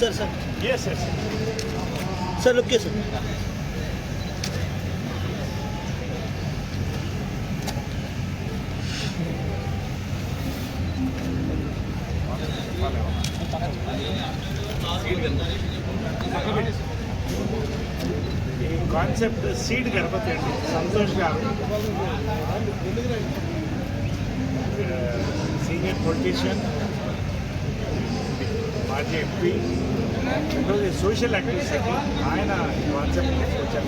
Sir sir Yes, yes. Sir look sir ఈ concept seed Ganapati అండి. సంతోష్ గారు. సీనియర్ పొలిటీషియన్ మాజీ ఈరోజు సోషల్ యాక్టివిస్ట్కి ఆయన ఈ కాన్సెప్ట్ తీసుకొచ్చారు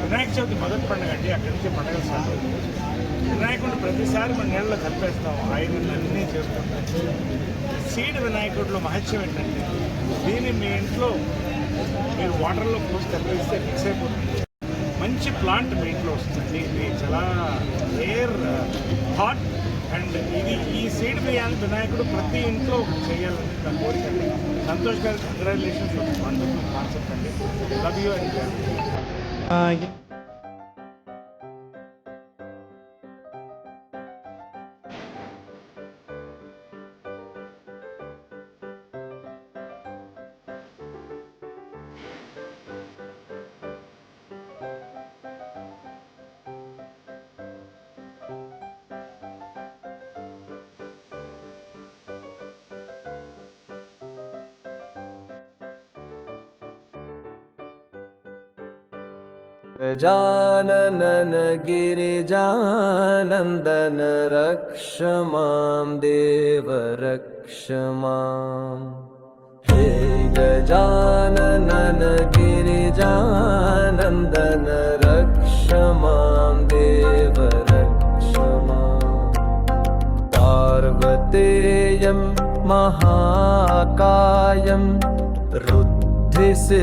వినాయక చవితి మొదటి పండుగ అండి అక్కడి నుంచి పండుగ స్టార్ట్ అవుతుంది వినాయకుడు ప్రతిసారి మన నీళ్ళలో కలిపేస్తాం ఆయన అన్నీ సీడ్ వినాయకుడిలో మహత్యం ఏంటంటే దీన్ని మీ ఇంట్లో మీరు వాటర్లో పోసి కలిపిస్తే మిక్స్ అయిపోతుంది. మంచి ప్లాంట్ మీ ఇంట్లో వస్తుంది. ఇది చాలా రేర్ హాట్ uh, అండ్ ఇది ఈ సీడ్ బియ్యాన్ని వినాయకుడు ప్రతి ఇంట్లో చేయాలని నా కోరిక అండి. సంతోష్ గారి కంగ్రాచులేషన్స్ వండర్ఫుల్ కాన్సెప్ట్ అండి. Love you and Gajanan Girijanandan रक्ष मां देव रक्ष माम् हे गजानन गिरिजानन्दन रक्ष मां देव रक्ष माम् पार्वतेयं महाकायं रुद्धिसि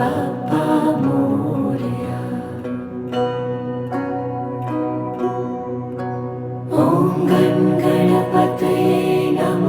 Om Ganganapataya